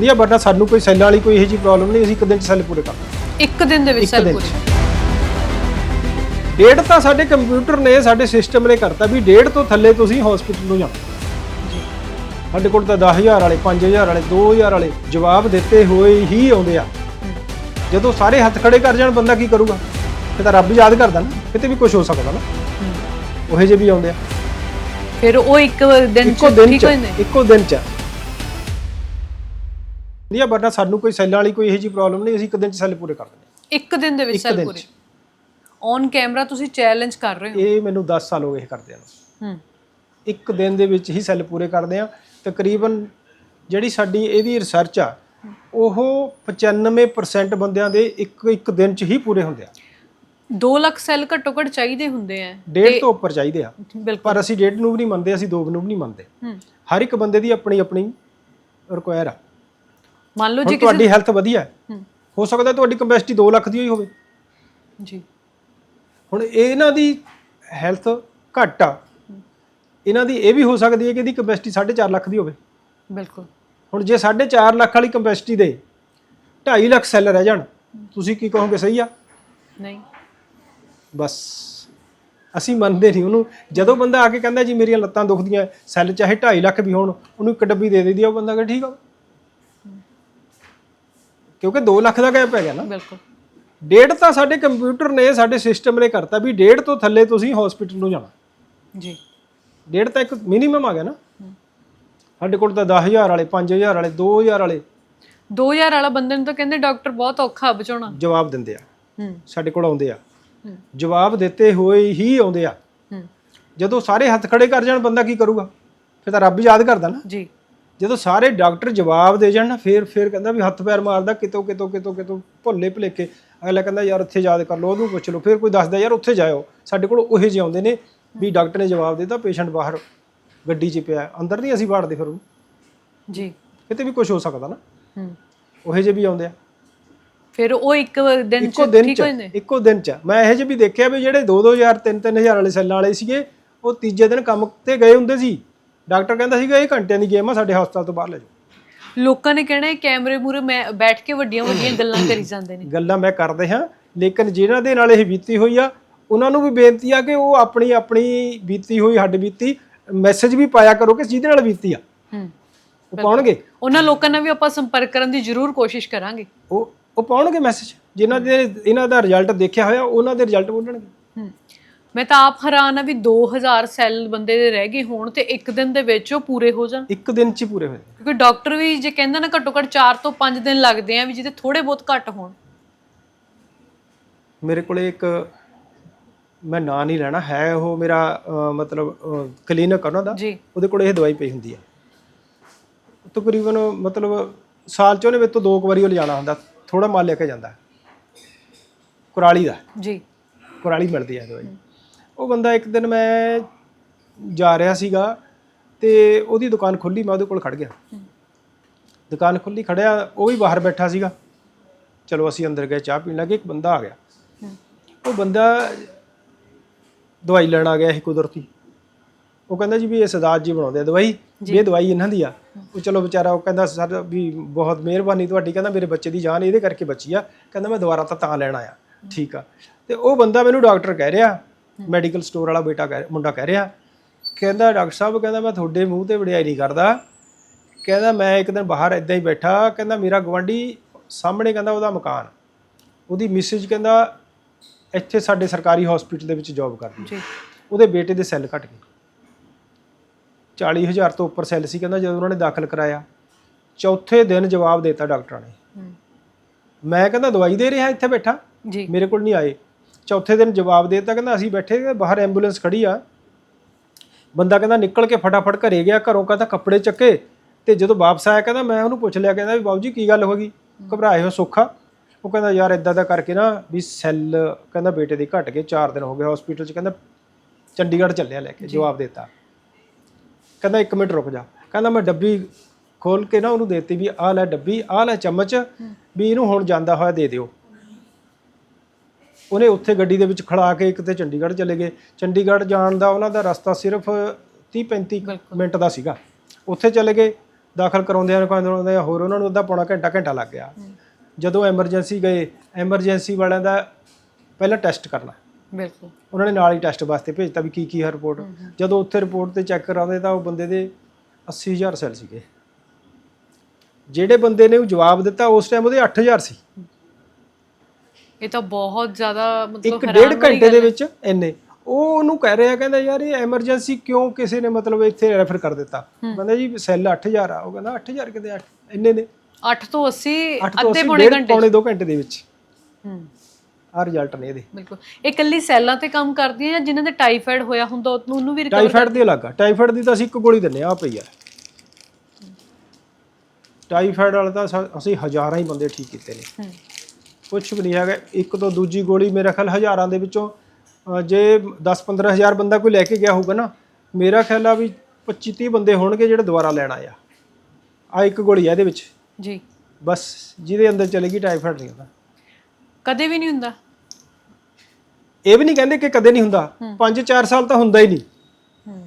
ਵਧੀਆ ਬਟ ਸਾਨੂੰ ਕੋਈ ਸੈੱਲਾਂ ਵਾਲੀ ਕੋਈ ਇਹੋ ਜਿਹੀ ਪ੍ਰੋਬਲਮ ਨਹੀਂ ਅਸੀਂ ਇੱਕ ਦਿਨ ਚ ਸੈੱਲ ਪੂਰੇ ਕਰ ਦਿੰਦੇ ਇੱਕ ਦਿਨ ਦੇ ਵਿੱਚ ਇੱਕ ਸੈੱਲ ਦਿਨ ਪੂਰੇ। ਡੇਢ ਤਾਂ ਸਾਡੇ ਕੰਪਿਊਟਰ ਨੇ ਸਾਡੇ ਸਿਸਟਮ ਨੇ ਕਰਤਾ ਵੀ ਡੇਢ ਤੋਂ ਥੱਲੇ ਤੁਸੀਂ ਹਸਪੀਟਲ ਨੂੰ ਜਾਓ। ਜੀ। ਸਾਡੇ ਕੋਲ ਤਾਂ 10000 ਵਾਲੇ 5000 ਵਾਲੇ 2000 ਵਾਲੇ ਜਵਾਬ ਦਿੱਤੇ ਹੋਏ ਹੀ ਆਉਂਦੇ ਆ। ਜਦੋਂ ਸਾਰੇ ਹੱਥ ਖੜੇ ਕਰ ਜਾਣ ਬੰਦਾ ਕੀ ਕਰੂਗਾ? ਫਿਰ ਤਾਂ ਰੱਬ ਯਾਦ ਕਰਦਾ ਨਾ ਕਿਤੇ ਵੀ ਕੁਝ ਹੋ ਸਕਦਾ ਨਾ। ਉਹੇ ਜਿਹੇ ਵੀ ਆਉਂਦੇ ਆ। ਫਿਰ ਉਹ ਇੱਕ ਦਿਨ ਇੱਕੋ ਚ ਦਿਨ ਠੀਕ ਚ ਜਾਂਦੇ? ਇੱਕੋ ਦਿਨ ਚ। ਵਧੀਆ ਬਟ ਸਾਨੂੰ ਕੋਈ ਸੈੱਲਾਂ ਵਾਲੀ ਕੋਈ ਇਹੋ ਜਿਹੀ ਪ੍ਰੋਬਲਮ ਨਹੀਂ ਅਸੀਂ ਇੱਕ ਦਿਨ ਚ ਸੈੱਲ ਪੂਰੇ ਕਰ ਦਿੰਦੇ ਇੱਕ ਦਿਨ ਦੇ ਵਿੱਚ ਇੱਕ ਸੈੱਲ ਦਿਨ ਪੂਰੇ। ਚ। ਔਨ ਕੈਮਰਾ ਤੁਸੀਂ ਚੈਲੰਜ ਕਰ ਰਹੇ ਹੋ। ਇਹ ਮੈਨੂੰ 10 ਸਾਲ ਹੋ ਗਏ ਇਹ ਕਰਦਿਆਂ ਨੂੰ। ਹੂੰ। ਇੱਕ ਦਿਨ ਦੇ ਵਿੱਚ ਹੀ ਸੈੱਲ ਪੂਰੇ ਕਰਦੇ ਆ ਤਕਰੀਬਨ ਜਿਹੜੀ ਸਾਡੀ ਇਹਦੀ ਰਿਸਰਚ ਆ ਉਹ 95% ਬੰਦਿਆਂ ਦੇ ਇੱਕ ਇੱਕ ਦਿਨ ਚ ਹੀ ਪੂਰੇ ਹੁੰਦੇ ਆ। 2 ਲੱਖ ਸੈੱਲ ਘੱਟੋ ਘੱਟ ਚਾਹੀਦੇ ਹੁੰਦੇ ਆ। ਡੇਢ ਤੋਂ ਉੱਪਰ ਚਾਹੀਦੇ ਆ। ਬਿਲਕੁਲ। ਪਰ ਅਸੀਂ ਡੇਢ ਨੂੰ ਵੀ ਨਹੀਂ ਮੰਨਦੇ ਅਸੀਂ ਦੋ ਨੂੰ ਵੀ ਨਹੀਂ ਮੰਨਦੇ। ਹੂੰ। ਹਰ ਇੱਕ ਬੰਦੇ ਦੀ ਆਪਣੀ ਆਪਣੀ ਰਿਕੁਆਇਰ ਆ। ਮੰਨ ਲਓ ਹੁਣ ਜੀ ਤੁਹਾਡੀ ਹੈਲਥ ਵਧੀਆ ਹੈ। ਹੂੰ। ਹੋ ਸਕਦਾ ਤੁਹਾਡੀ ਕਪੈਸਿਟੀ 2 ਲੱਖ ਦੀ ਹੀ ਹੋਵੇ। ਜੀ। ਹੁਣ ਇਹਨਾਂ ਦੀ ਹੈਲਥ ਘੱਟ ਆ। ਇਹਨਾਂ ਦੀ ਇਹ ਵੀ ਹੋ ਸਕਦੀ ਹੈ ਕਿ ਇਹਦੀ ਕਪੈਸਿਟੀ 4.5 ਲੱਖ ਦੀ ਹੋਵੇ। ਬਿਲਕੁਲ। ਹੁਣ ਜੇ 4.5 ਲੱਖ ਵਾਲੀ ਕਪੈਸਿਟੀ ਦੇ 2.5 ਲੱਖ ਸੈੱਲ ਰਹਿ ਜਾਣ ਤੁਸੀਂ ਕੀ ਕਹੋਗੇ ਸਹੀ ਆ? ਨਹੀਂ। ਬਸ। ਅਸੀਂ ਮੰਨਦੇ ਨਹੀਂ ਉਹਨੂੰ। ਜਦੋਂ ਬੰਦਾ ਆ ਕੇ ਕਹਿੰਦਾ ਜੀ ਮੇਰੀਆਂ ਲੱਤਾਂ ਦੁਖਦੀਆਂ ਸੈੱਲ ਚਾਹੇ 2.5 ਲੱਖ ਵੀ ਹੋਣ ਉਹਨੂੰ ਇੱਕ ਡੱਬੀ ਦੇ ਦੇਦੀ ਆ ਉਹ ਬੰਦਾ ਕਹਿੰਦਾ ਠੀਕ ਆ। ਕਿਉਂਕਿ 2 ਲੱਖ ਦਾ ਗੈਪ ਪੈ ਗਿਆ ਨਾ। ਬਿਲਕੁਲ। ਡੇਢ ਤਾਂ ਸਾਡੇ ਕੰਪਿਊਟਰ ਨੇ ਸਾਡੇ ਸਿਸਟਮ ਨੇ ਕਰਤਾ ਵੀ ਡੇਢ ਤੋਂ ਥੱਲੇ ਤੁਸੀਂ ਹਸਪੀਟਲ ਨੂੰ ਜਾਣਾ। ਜੀ। ਡੇਢ ਤਾਂ ਇੱਕ ਮਿਨੀਮਮ ਆ ਗਿਆ ਨਾ। ਸਾਡੇ ਕੋਲ ਤਾਂ 10000 ਵਾਲੇ 5000 ਵਾਲੇ 2000 ਵਾਲੇ। 2000 ਵਾਲਾ ਬੰਦੇ ਨੂੰ ਤਾਂ ਕਹਿੰਦੇ ਡਾਕਟਰ ਬਹੁਤ ਔਖਾ ਬਚਾਉਣਾ ਜਵਾਬ ਦਿੰਦੇ ਆ। ਹੂੰ। ਸਾਡੇ ਕੋਲ ਆਉਂਦੇ ਆ। ਹੂੰ। ਜਵਾਬ ਦਿੱਤੇ ਹੋਏ ਹੀ ਆਉਂਦੇ ਆ। ਹੂੰ। ਜਦੋਂ ਸਾਰੇ ਹੱਥ ਖੜੇ ਕਰ ਜਾਣ ਬੰਦਾ ਕੀ ਕਰੂਗਾ? ਫਿਰ ਤਾਂ ਰੱਬ ਯਾਦ ਕਰਦਾ ਨਾ। ਜੀ। ਜਦੋਂ ਸਾਰੇ ਡਾਕਟਰ ਜਵਾਬ ਦੇ ਜਾਣ ਨਾ ਫਿਰ ਫਿਰ ਕਹਿੰਦਾ ਵੀ ਹੱਥ ਪੈਰ ਮਾਰਦਾ ਕਿਤੋਂ ਕਿਤੋਂ ਕਿਤੋਂ ਕਿਤੋਂ ਭੁੱਲੇ ਭੁਲੇਕੇ ਅਗਲਾ ਕਹਿੰਦਾ ਯਾਰ ਉੱਥੇ ਯਾਦ ਕਰ ਲਓ ਉਹਨੂੰ ਪੁੱਛ ਲਓ। ਫਿਰ ਕੋਈ ਦੱਸਦਾ ਯਾਰ ਉੱਥੇ ਜਾਇਓ। ਸਾਡੇ ਕੋਲ ਉਹੇ ਜਿਹੇ ਆਉਂਦੇ ਨੇ ਵੀ ਡਾਕਟਰ ਨੇ ਜਵਾਬ ਦਿੱਤਾ ਪੇਸ਼ੈਂਟ ਬਾਹਰ ਗੱਡੀ 'ਚ ਪਿਆ। ਅੰਦਰ ਨਹੀਂ ਅਸੀਂ ਵਾੜਦੇ ਫਿਰ ਉਹਨੂੰ ਜੀ। ਕਿਤੇ ਵੀ ਕੁਝ ਹੋ ਸਕਦਾ ਨਾ। ਹੂੰ। ਉਹੇ ਜਿਹੇ ਵੀ ਆਉਂਦੇ ਆ। ਫਿਰ ਉਹ ਇੱਕ ਦਿਨ ਇੱਕੋ ਚ ਦਿਨ ਠੀਕ ਚ ਹੋ ਜਾਂਦੇ? ਇੱਕੋ ਦਿਨ ਚ। ਮੈਂ ਇਹੋ ਜਿਹੇ ਵੀ ਦੇਖਿਆ ਵੀ ਜਿਹੜੇ 2-2000 3-3000 ਵਾਲੇ ਸੈੱਲਾਂ ਵਾਲੇ ਸੀਗੇ ਉਹ ਤੀਜੇ ਦਿਨ ਕੰਮ ਤੇ ਗਏ ਹੁੰਦੇ ਸੀ। ਡਾਕਟਰ ਕਹਿੰਦਾ ਸੀਗਾ ਇਹ ਘੰਟਿਆਂ ਦੀ ਗੇਮ ਆ ਸਾਡੇ ਹਸਪਤਾਲ ਤੋਂ ਬਾਹਰ ਲੈ ਜਾਓ। ਲੋਕਾਂ ਨੇ ਕਹਿਣਾ ਇਹ ਕੈਮਰੇ ਮੂਰੇ ਮੈਂ ਬੈਠ ਕੇ ਵੱਡੀਆਂ ਵੱਡੀਆਂ ਗੱਲਾਂ ਕਰੀ ਜਾਂਦੇ ਨੇ। ਗੱਲਾਂ ਮੈਂ ਕਰਦੇ ਹਾਂ ਲੇਕਿਨ ਜਿਨ੍ਹਾਂ ਦੇ ਨਾਲ ਇਹ ਬੀਤੀ ਹੋਈ ਆ ਉਹਨਾਂ ਨੂੰ ਵੀ ਬੇਨਤੀ ਆ ਕਿ ਉਹ ਆਪਣੀ ਆਪਣੀ ਬੀਤੀ ਹੋਈ ਹੱਡ ਬੀਤੀ ਮੈਸੇਜ ਵੀ ਪਾਇਆ ਕਰੋ ਕਿ ਜਿਹਦੇ ਨਾਲ ਬੀਤੀ ਆ। ਹੂੰ। ਉਹ ਪਾਉਣਗੇ? ਉਹਨਾਂ ਲੋਕਾਂ ਨਾਲ ਵੀ ਆਪਾਂ ਸੰਪਰਕ ਕਰਨ ਦੀ ਜ਼ਰੂਰ ਕੋਸ਼ਿਸ਼ ਕਰਾਂਗੇ। ਉਹ ਉਹ ਪਾਉਣਗੇ ਮੈਸੇਜ? ਜਿਨ੍ਹਾਂ ਦੇ ਇਹਨਾਂ ਦਾ ਰਿਜ਼ਲਟ ਦੇਖਿਆ ਹੋਇਆ ਉਹਨਾਂ ਦੇ ਰਿਜ਼ਲਟ ਬੋਲਣਗੇ। ਹੂੰ। ਮੈਂ ਤਾਂ ਆਪ ਹੈਰਾਨ ਆ ਵੀ 2000 ਸੈੱਲ ਬੰਦੇ ਦੇ ਰਹਿ ਗਏ ਹੋਣ ਤੇ ਇੱਕ ਦਿਨ ਦੇ ਵਿੱਚ ਉਹ ਪੂਰੇ ਹੋ ਜਾਣ। ਇੱਕ ਦਿਨ ਚ ਹੀ ਪੂਰੇ ਹੋਏ। ਕਿਉਂਕਿ ਡਾਕਟਰ ਵੀ ਜੇ ਕਹਿੰਦਾ ਨਾ ਘੱਟੋ ਘੱਟ 4 ਤੋਂ 5 ਦਿਨ ਲੱਗਦੇ ਆ ਵੀ ਜਿਹਦੇ ਥੋੜੇ ਬਹੁਤ ਘੱਟ ਹੋਣ। ਮੇਰੇ ਕੋਲੇ ਇੱਕ ਮੈਂ ਨਾਂ ਨਹੀਂ ਲੈਣਾ ਹੈ ਉਹ ਮੇਰਾ ਅਹ, ਮਤਲਬ ਕਲੀਨਿਕ ਉਹਨਾਂ ਦਾ। ਜੀ। ਉਹਦੇ ਕੋਲ ਇਹ ਦਵਾਈ ਪਈ ਹੁੰਦੀ ਆ। ਤਕਰੀਬਨ ਮਤਲਬ ਸਾਲ ਚ ਉਹਨੇ ਮੇਰੇ ਤੋਂ ਦੋ ਕੁ ਵਾਰੀ ਉਹ ਲਿਜਾਣਾ ਹੁੰਦਾ ਥੋੜਾ ਮਾਲ ਲੈ ਕੇ ਜਾਂਦਾ। ਕੁਰਾਲੀ ਦਾ। ਜੀ। ਕੁਰਾਲੀ ਮਿਲਦੀ ਹੈ ਦਵਾਈ। ਉਹ ਬੰਦਾ ਇੱਕ ਦਿਨ ਮੈਂ ਜਾ ਰਿਹਾ ਸੀਗਾ ਤੇ ਉਹਦੀ ਦੁਕਾਨ ਖੁੱਲੀ ਮੈਂ ਉਹਦੇ ਕੋਲ ਖੜ ਗਿਆ। ਦੁਕਾਨ ਖੁੱਲੀ ਖੜਿਆ ਉਹ ਵੀ ਬਾਹਰ ਬੈਠਾ ਸੀਗਾ। ਚਲੋ ਅਸੀਂ ਅੰਦਰ ਗਏ ਚਾਹ ਪੀਣ ਲੱਗੇ ਇੱਕ ਬੰਦਾ ਆ ਗਿਆ। ਉਹ ਬੰਦਾ ਦਵਾਈ ਲੈਣ ਆ ਗਿਆ ਸੀ ਕੁਦਰਤੀ। ਉਹ ਕਹਿੰਦਾ ਜੀ ਵੀ ਇਹ ਸਰਦਾਰ ਜੀ ਬਣਾਉਂਦੇ ਆ ਦਵਾਈ ਇਹ ਦਵਾਈ ਇਹਨਾਂ ਦੀ ਆ। ਉਹ ਚਲੋ ਵਿਚਾਰਾ ਉਹ ਕਹਿੰਦਾ ਸਰ ਵੀ ਬਹੁਤ ਮਿਹਰਬਾਨੀ ਤੁਹਾਡੀ ਕਹਿੰਦਾ ਮੇਰੇ ਬੱਚੇ ਦੀ ਜਾਨ ਇਹਦੇ ਕਰਕੇ ਬਚੀ ਆ। ਕਹਿੰਦਾ ਮੈਂ ਦੁਬਾਰਾ ਤਾਂ ਤਾਂ ਲੈਣ ਆਇਆ। ਠੀਕ ਆ। ਤੇ ਉਹ ਬੰਦਾ ਮੈਨੂੰ ਡਾਕਟਰ ਕਹਿ ਰਿਹਾ ਮੈਡੀਕਲ ਸਟੋਰ ਵਾਲਾ ਬੇਟਾ ਕਹਿ ਮੁੰਡਾ ਕਹਿ ਰਿਹਾ ਕਹਿੰਦਾ ਡਾਕਟਰ ਸਾਹਿਬ ਕਹਿੰਦਾ ਮੈਂ ਤੁਹਾਡੇ ਮੂੰਹ ਤੇ ਵਡਿਆਈ ਨਹੀਂ ਕਰਦਾ। ਕਹਿੰਦਾ ਮੈਂ ਇੱਕ ਦਿਨ ਬਾਹਰ ਇਦਾਂ ਹੀ ਬੈਠਾ ਕਹਿੰਦਾ ਮੇਰਾ ਗਵੰਡੀ ਸਾਹਮਣੇ ਕਹਿੰਦਾ ਉਹਦਾ ਮਕਾਨ। ਉਹਦੀ ਮਿਸਿਜ ਕਹਿੰਦਾ ਇੱਥੇ ਸਾਡੇ ਸਰਕਾਰੀ ਹਸਪੀਟਲ ਦੇ ਵਿੱਚ ਜੌਬ ਕਰਦੀ। ਜੀ। ਉਹਦੇ ਬੇਟੇ ਦੇ ਸੈੱਲ ਘਟ ਗਏ। 40000 ਤੋਂ ਉੱਪਰ ਸੈੱਲ ਸੀ ਕਹਿੰਦਾ ਜਦੋਂ ਉਹਨਾਂ ਨੇ ਦਾਖਲ ਕਰਾਇਆ। ਚੌਥੇ ਦਿਨ ਜਵਾਬ ਦਿੱਤਾ ਡਾਕਟਰਾਂ ਨੇ। ਮੈਂ ਕਹਿੰਦਾ ਦਵਾਈ ਦੇ ਰਿਹਾ ਇੱਥੇ ਬੈਠਾ। ਜੀ। ਮੇਰੇ ਕੋਲ ਨਹੀਂ ਆਏ। ਚੌਥੇ ਦਿਨ ਜਵਾਬ ਦੇ ਦਿੱਤਾ ਕਹਿੰਦਾ ਅਸੀਂ ਬੈਠੇ ਬਾਹਰ ਐਂਬੂਲੈਂਸ ਖੜੀ ਆ। ਬੰਦਾ ਕਹਿੰਦਾ ਨਿਕਲ ਕੇ ਫਟਾਫਟ ਘਰੇ ਗਿਆ ਘਰੋਂ ਕਹਿੰਦਾ ਕੱਪੜੇ ਚੱਕੇ ਤੇ ਜਦੋਂ ਵਾਪਸ ਆਇਆ ਕਹਿੰਦਾ ਮੈਂ ਉਹਨੂੰ ਪੁੱਛ ਲਿਆ ਕਹਿੰਦਾ ਵੀ ਬਾਬੂ ਜੀ ਕੀ ਗੱਲ ਹੋ ਗਈ? ਘਬਰਾਏ ਹੋ ਸੁੱਖਾ ਉਹ ਕਹਿੰਦਾ ਯਾਰ ਇਦਾਂ ਦਾ ਕਰਕੇ ਨਾ ਵੀ ਸੈੱਲ ਕਹਿੰਦਾ ਬੇਟੇ ਦੇ ਘਟ ਗਏ 4 ਦਿਨ ਹੋ ਗਏ ਹਸਪੀਟਲ 'ਚ ਕਹਿੰਦਾ ਚੰਡੀਗੜ੍ਹ ਚੱਲਿਆ ਲੈ ਕੇ ਜਵਾਬ ਦਿੱਤਾ। ਕਹਿੰਦਾ 1 ਮਿੰਟ ਰੁਕ ਜਾ। ਕਹਿੰਦਾ ਮੈਂ ਡੱਬੀ ਖੋਲ ਕੇ ਨਾ ਉਹਨੂੰ ਦੇਤੀ ਵੀ ਆਹ ਲੈ ਡੱਬੀ ਆਹ ਲੈ ਚਮਚ ਵੀ ਇਹਨੂੰ ਹੁਣ ਜਾਂਦਾ ਹੋਇਆ ਦੇ ਦਿਓ। ਉਹਨੇ ਉੱਥੇ ਗੱਡੀ ਦੇ ਵਿੱਚ ਖੜਾ ਕੇ ਕਿਤੇ ਚੰਡੀਗੜ੍ਹ ਚਲੇ ਗਏ। ਚੰਡੀਗੜ੍ਹ ਜਾਣ ਦਾ ਉਹਨਾਂ ਦਾ ਰਸਤਾ ਸਿਰਫ 30 35 ਮਿੰਟ ਦਾ ਸੀਗਾ। ਉੱਥੇ ਚਲੇ ਗਏ ਦਾਖਲ ਕਰਾਉਂਦਿਆਂ ਕਰਾਉਂਦਿਆਂ ਹੋਰ ਉਹਨਾਂ ਨੂੰ ਅੱਧਾ ਪੌਣਾ ਘੰਟਾ ਘੰਟਾ ਲੱਗ ਗਿਆ। ਜਦੋਂ ਐਮਰਜੈਂਸੀ ਗਏ ਐਮਰਜੈਂਸੀ ਵਾਲਿਆਂ ਦਾ ਪਹਿਲਾਂ ਟੈਸਟ ਕਰਨਾ। ਬਿਲਕੁਲ। ਉਹਨਾਂ ਨੇ ਨਾਲ ਹੀ ਟੈਸਟ ਵਾਸਤੇ ਭੇਜਤਾ ਵੀ ਕੀ ਕੀ ਹੈ ਰਿਪੋਰਟ। ਜਦੋਂ ਉੱਥੇ ਰਿਪੋਰਟ ਤੇ ਚੈੱਕ ਕਰਾਉਂਦੇ ਤਾਂ ਉਹ ਬੰਦੇ ਦੇ 80000 ਸੈੱਲ ਸੀਗੇ। ਜਿਹੜੇ ਬੰਦੇ ਨੇ ਉਹ ਜਵਾਬ ਦਿੱਤਾ ਉਸ ਟਾਈਮ ਉਹਦੇ 8000 ਸੀ। ਇਹ ਤਾਂ ਬਹੁਤ ਜ਼ਿਆਦਾ ਮਤਲਬ ਇੱਕ ਡੇਢ ਘੰਟੇ ਦੇ ਵਿੱਚ ਇੰਨੇ। ਉਹ ਉਹਨੂੰ ਕਹਿ ਰਿਹਾ ਕਹਿੰਦਾ ਯਾਰ ਇਹ ਐਮਰਜੈਂਸੀ ਕਿਉਂ ਕਿਸੇ ਨੇ ਮਤਲਬ ਇੱਥੇ ਰੈਫਰ ਕਰ ਦਿੱਤਾ? ਕਹਿੰਦਾ ਜੀ ਸੈੱਲ 8000 ਆ। ਉਹ ਕਹਿੰਦਾ 8000 ਕਿਤੇ ਇੰਨੇ ਨੇ। 8 ਤੋਂ 80 8 ਤੋਂ ਅੱਧੇ 80 ਪੌਣੇ ਘੰਟੇ ਪੌਣੇ 2 ਘੰਟੇ ਦੇ ਵਿੱਚ। ਹੂੰ। ਆ ਰਿਜ਼ਲਟ ਨੇ ਇਹਦੇ। ਬਿਲਕੁਲ। ਇਹ ਇਕੱਲੀ ਸੈੱਲਾਂ ਤੇ ਕੰਮ ਕਰਦੀ ਹੈ ਜਾਂ ਜਿਨ੍ਹਾਂ ਦੇ ਟਾਈਫਾਇਡ ਹੋਇਆ ਹੁੰਦਾ ਉਹਨੂੰ ਵੀ recover- ਟਾਈਫਾਇਡ ਦੀ ਅਲੱਗ ਆ। ਟਾਈਫਾਇਡ ਦੀ ਤਾਂ ਅਸੀਂ ਇੱਕ ਗੋਲੀ ਦਿੰਨੇ ਆ ਪਈ ਆ। ਟਾਈਫਾਇਡ ਵਾਲਾ ਤਾਂ ਅਸੀਂ ਹਜ਼ਾਰਾਂ ਹੀ ਬੰਦੇ ਠੀਕ ਕੀਤੇ ਨੇ। ਹੂੰ। ਕੁਝ ਵੀ ਨਹੀਂ ਹੈਗਾ। ਇੱਕ ਤੋਂ ਦੂਜੀ ਗੋਲੀ ਮੇਰੇ ਖਿਆਲ ਹਜ਼ਾਰਾਂ ਦੇ ਵਿੱਚੋਂ ਜੇ 10-15 ਹਜ਼ਾਰ ਬੰਦਾ ਕੋਈ ਲੈ ਕੇ ਗਿਆ ਹੋਊਗਾ ਨਾ ਮੇਰਾ ਖਿਆਲ ਆ ਵੀ 25-30 ਬੰਦੇ ਹੋਣਗੇ ਜਿਹੜੇ ਦੁਬਾਰਾ ਲੈਣ ਆਏ ਆ। ਇੱਕ ਗੋਲੀ ਆ ਇਹਦੇ ਵਿੱਚ। ਜੀ। ਬਸ ਜਿਹਦੇ ਅੰਦਰ ਚਲੇਗੀ ਟਾਈਫਾਇਡ ਨਹੀਂ ਹੁੰਦਾ। ਕਦੇ ਵੀ ਨਹੀਂ ਹੁੰਦਾ? ਇਹ ਵੀ ਨਹੀਂ ਕਹਿੰਦੇ ਕਿ ਕਦੇ ਨਹੀਂ ਹੁੰਦਾ। 5-4 ਸਾਲ ਤਾਂ ਹੁੰਦਾ ਹੀ ਨਹੀਂ।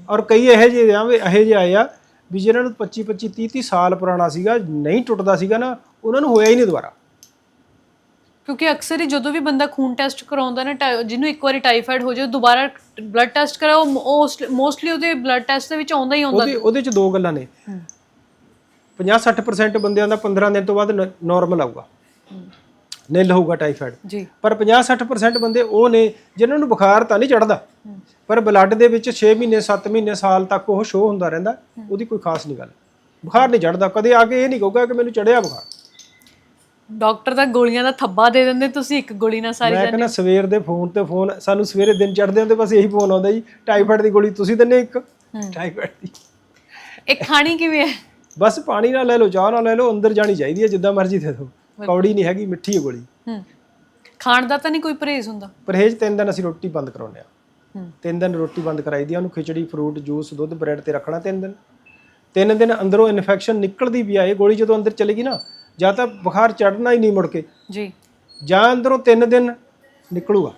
ਔਰ ਕਈ ਇਹੋ ਜਿਹੇ ਆ ਵੀ ਇਹੋ ਜਿਹੇ ਆਏ ਆ ਵੀ ਜਿਹਨਾਂ ਨੂੰ 25 25 30 30 ਸਾਲ ਪੁਰਾਣਾ ਸੀਗਾ ਨਹੀਂ ਟੁੱਟਦਾ ਸੀਗਾ ਨਾ ਉਹਨਾਂ ਨੂੰ ਹੋਇਆ ਹੀ ਨਹੀਂ ਦੁਬਾਰਾ। ਕਿਉਂਕਿ ਅਕਸਰ ਹੀ ਜਦੋਂ ਵੀ ਬੰਦਾ ਖੂਨ ਟੈਸਟ ਕਰਾਉਂਦਾ ਨਾ ਟਾ- ਜਿਹਨੂੰ ਇੱਕ ਵਾਰੀ ਟਾਈਫਾਇਡ ਹੋ ਜਾਏ ਦੁਬਾਰਾ ਬਲੱਡ ਟੈਸਟ ਕਰਾਓ ਮੋਸਟਲੀ ਉਹਦੇ ਬਲੱਡ ਟੈਸਟ ਦੇ ਵਿੱਚ ਆਉਂਦਾ ਹੀ ਆਉਂਦਾ। ਉਹਦੇ ਉਹਦੇ ਚ ਦੋ ਗੱਲਾਂ ਨੇ। 50-60% ਬੰਦਿਆਂ ਦਾ 15 ਦਿਨ ਤੋਂ ਬਾਅਦ ਨਾਰਮਲ ਆਊਗਾ। ਨਿਲ ਹੋਊਗਾ ਟਾਈਫਾਇਡ ਜੀ। ਪਰ 50-60% ਬੰਦੇ ਉਹ ਨੇ ਜਿਨ੍ਹਾਂ ਨੂੰ ਬੁਖਾਰ ਤਾਂ ਨਹੀਂ ਚੜਦਾ ਪਰ ਬਲੱਡ ਦੇ ਵਿੱਚ 6 ਮਹੀਨੇ 7 ਮਹੀਨੇ ਸਾਲ ਤੱਕ ਉਹ ਸ਼ੋ ਹੁੰਦਾ ਰਹਿੰਦਾ। ਉਹਦੀ ਕੋਈ ਖਾਸ ਨਹੀਂ ਗੱਲ। ਬੁਖਾਰ ਨਹੀਂ ਚੜਦਾ ਕਦੇ ਆ ਕੇ ਇਹ ਨਹੀਂ ਕਹੂਗਾ ਕਿ ਮੈਨੂੰ ਚੜਿਆ ਬੁਖਾਰ। ਡਾਕਟਰ ਤਾਂ ਗੋਲੀਆਂ ਦਾ ਥੱਬਾ ਦੇ ਦਿੰਦੇ ਤੁਸੀਂ ਇੱਕ ਗੋਲੀ ਨਾਲ ਸਾਰੀ ਮੈਂ ਕਹਿੰਦਾ ਸਵੇਰ ਦੇ ਫੋਨ ਤੇ ਫੋਨ ਸਾਨੂੰ ਸਵੇਰੇ ਦਿਨ ਚੜਦੇ ਹੁੰਦੇ ਬਸ ਇਹੀ ਫੋਨ ਆਉਂਦਾ ਜੀ ਟਾਈਫਾਇਡ ਦੀ ਗੋਲੀ ਤੁਸੀਂ ਦਿੰਨੇ ਇੱਕ? ਟਾਈਫਾਇਡ ਦੀ। ਇੱਕ ਖਾਣੀ ਕਿਵੇਂ ਹੈ? ਬਸ ਪਾਣੀ ਨਾਲ ਲੈ ਲਓ ਚਾਹ ਨਾਲ ਲੈ ਲਓ ਅੰਦਰ ਜਾਣੀ ਚਾਹੀਦੀ ਹੈ ਜਿੱਦਾਂ ਮਰਜ਼ੀ ਦੇ ਦਿਓ। ਕੌੜੀ ਨਹੀਂ ਹੈਗੀ ਮਿੱਠੀ ਹੈ ਗੋਲੀ। ਹੂੰ। ਖਾਣ ਦਾ ਤਾਂ ਨਹੀਂ ਕੋਈ ਪਰਹੇਜ਼ ਹੁੰਦਾ? ਪਰਹੇਜ਼ ਤਿੰਨ ਦਿਨ ਅਸੀਂ ਰੋਟੀ ਬੰਦ ਕਰਾਉਂਦੇ ਆ ਹੂੰ। ਤਿੰਨ ਦਿਨ ਰੋਟੀ ਬੰਦ ਕਰਾਈ ਦੀ ਉਹਨੂੰ ਖਿਚੜੀ ਫਰੂਟ ਜੂਸ ਦੁੱਧ ਬ੍ਰੈਡ ਤੇ ਰੱਖਣਾ ਤਿੰਨ ਦਿਨ। ਤਿੰਨ ਦਿਨ ਅੰਦਰੋਂ ਇਨਫੈਕਸ਼ਨ ਨਿਕਲਦੀ ਵੀ ਆ ਇਹ ਗੋਲੀ ਜਦੋਂ ਅੰਦਰ ਚਲੇਗੀ ਨਾ ਜਾਂ ਤਾਂ ਬੁਖਾਰ ਚੜਨਾ ਹੀ ਨਹੀਂ ਮੁੜ ਕੇ। ਜੀ। ਜਾਂ ਅੰਦਰੋਂ ਤਿੰਨ ਦਿਨ ਨਿਕਲੂਗਾ।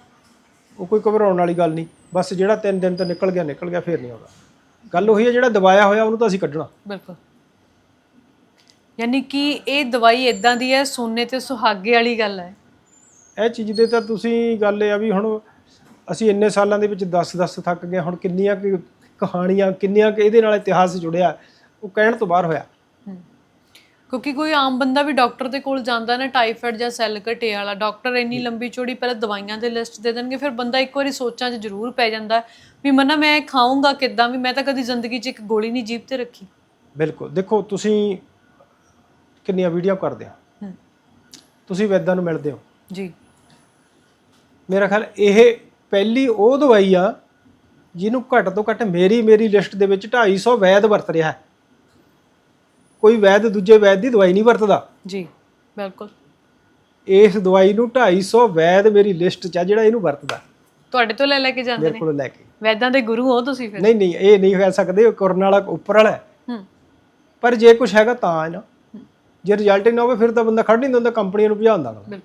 ਉਹ ਕੋਈ ਘਬਰਾਉਣ ਵਾਲੀ ਗੱਲ ਨਹੀਂ। ਬਸ ਜਿਹੜਾ ਤਿੰਨ ਦਿਨ ਤੋਂ ਨਿਕਲ ਗਿਆ ਨਿਕਲ ਗਿਆ ਫੇਰ ਨਹੀਂ ਆਉਂਦਾ। ਗੱਲ ਉਹੀ ਹੈ ਜਿਹੜਾ ਦਬਾਇਆ ਹੋਇਆ ਉਹਨੂੰ ਤਾਂ ਅਸੀਂ ਕੱਢਣਾ। ਬਿਲਕੁਲ। ਯਾਨੀ ਕਿ ਇਹ ਦਵਾਈ ਇਦਾਂ ਦੀ ਹੈ ਸੋਨੇ ਤੇ ਸੁਹਾਗੇ ਵਾਲੀ ਗੱਲ ਹੈ। ਇਹ ਚੀਜ਼ ਦੇ ਤਾਂ ਤੁਸੀਂ ਗੱਲ ਇਹ ਆ ਵੀ ਹੁਣ ਅਸੀਂ ਇੰਨੇ ਸਾਲਾਂ ਦੇ ਵਿੱਚ 10-10 ਥੱਕ ਗਏ ਹੁਣ ਕਿੰਨੀਆਂ ਕੁ ਕਹਾਣੀਆਂ ਕਿੰਨੀਆਂ ਕੁ ਇਹਦੇ ਨਾਲ ਇਤਿਹਾਸ ਜੁੜਿਆ ਉਹ ਕਹਿਣ ਤੋਂ ਬਾਹਰ ਹੋਇਆ। ਕਿਉਂਕਿ ਕੋਈ ਆਮ ਬੰਦਾ ਵੀ ਡਾਕਟਰ ਦੇ ਕੋਲ ਜਾਂਦਾ ਨਾ ਟਾਈਫਾਇਡ ਜਾਂ ਸੈੱਲ ਘਟੇ ਵਾਲਾ ਡਾਕਟਰ ਇੰਨੀ ਲੰਬੀ ਚੌੜੀ ਪਹਿਲਾਂ ਦਵਾਈਆਂ ਦੇ ਲਿਸਟ ਦੇ ਦੇਣਗੇ ਫਿਰ ਬੰਦਾ ਇੱਕ ਵਾਰੀ ਸੋਚਾਂ 'ਚ ਜ਼ਰੂਰ ਪੈ ਜਾਂਦਾ ਵੀ ਮਨਾ ਮੈਂ ਖਾਊਂਗਾ ਕਿੱਦਾਂ ਵੀ ਮੈਂ ਤਾਂ ਕਦੀ ਜ਼ਿੰਦਗੀ 'ਚ ਇੱਕ ਗੋਲੀ ਨਹੀਂ ਜੀਭ ਤੇ ਰੱਖੀ। ਬਿਲਕੁਲ। ਦੇਖੋ ਤੁਸੀਂ ਕਿੰਨੀਆਂ ਵੀਡੀਓ ਕਰਦੇ ਹੂੰ। ਤੁਸੀਂ ਵੈਦਾਂ ਨੂੰ ਮਿਲਦੇ ਹੋ। ਜੀ। ਮੇਰਾ ਖਿਆਲ ਇਹ ਪਹਿਲੀ ਉਹ ਦਵਾਈ ਆ ਜਿਹਨੂੰ ਘੱਟ ਤੋਂ ਘੱਟ ਮੇਰੀ ਮੇਰੀ ਲਿਸਟ ਦੇ ਵਿੱਚ 250 ਵੈਦ ਵਰਤ ਰਿਹਾ ਹੈ। ਕੋਈ ਵੈਦ ਦੂਜੇ ਵੈਦ ਦੀ ਦਵਾਈ ਨਹੀਂ ਵਰਤਦਾ। ਜੀ ਬਿਲਕੁਲ। ਇਸ ਦਵਾਈ ਨੂੰ 250 ਵੈਦ ਮੇਰੀ ਲਿਸਟ 'ਚ ਆ ਜਿਹੜਾ ਇਹਨੂੰ ਵਰਤਦਾ। ਤੁਹਾਡੇ ਤੋਂ ਲੈ ਲੈ ਕੇ ਜਾਂਦੇ ਮੇਰੇ ਨੇ ਕੋਲ ਲੈ ਕੇ। ਵੈਦਾਂ ਦੇ ਗੁਰੂ ਹੋ ਤੁਸੀਂ ਫਿਰ? ਨਹੀਂ ਨਹੀਂ ਇਹ ਨਹੀਂ ਕਹਿ ਸਕਦੇ ਉਹ ਕਰਨ ਵਾਲਾ ਉੱਪਰ ਵਾਲਾ ਹੈ। ਹੂੰ। ਪਰ ਜੇ ਕੁਝ ਹੈਗਾ ਤਾਂ ਹੈ ਨਾ। ਜੇ ਰਿਜ਼ਲਟ ਹੀ ਨਾ ਹੋਵੇ ਫਿਰ ਤਾਂ ਬੰਦਾ ਖੜ ਨਹੀਂ ਦਿੰਦਾ ਕੰਪਨੀਆਂ ਨੂੰ ਭਜਾਉਂਦਾ ਬਿਲਕੁਲ।